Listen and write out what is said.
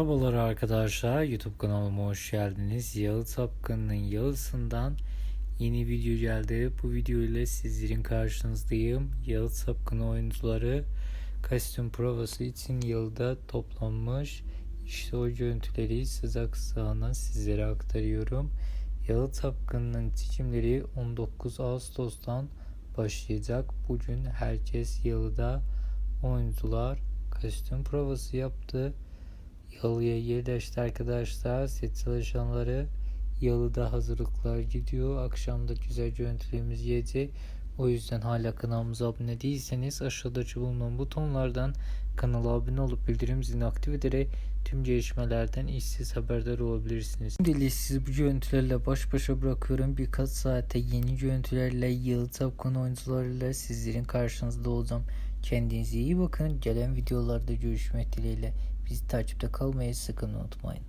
Merhabalar arkadaşlar YouTube kanalıma hoş geldiniz. Yalı Tapkın'ın yalısından yeni video geldi. Bu video ile sizlerin karşınızdayım. Yalı Tapkın oyuncuları kostüm provası için yılda toplanmış. İşte o görüntüleri size kısağına sizlere aktarıyorum. Yalı Tapkın'ın seçimleri 19 Ağustos'tan başlayacak. Bugün herkes yalıda oyuncular kostüm provası yaptı. Yalıya yerleşti arkadaşlar. Set çalışanları Yalı'da hazırlıklar gidiyor. Akşamda güzel görüntülerimiz gelecek. O yüzden hala kanalımıza abone değilseniz aşağıdaki bulunan butonlardan kanala abone olup bildirim zilini aktif ederek tüm gelişmelerden işsiz haberdar olabilirsiniz. Şimdilik sizi bu görüntülerle baş başa bırakıyorum. Birkaç saate yeni görüntülerle Yalı Tapkan oyuncularıyla sizlerin karşınızda olacağım. Kendinize iyi bakın. Gelen videolarda görüşmek dileğiyle. Bizi takipte kalmayı sakın unutmayın.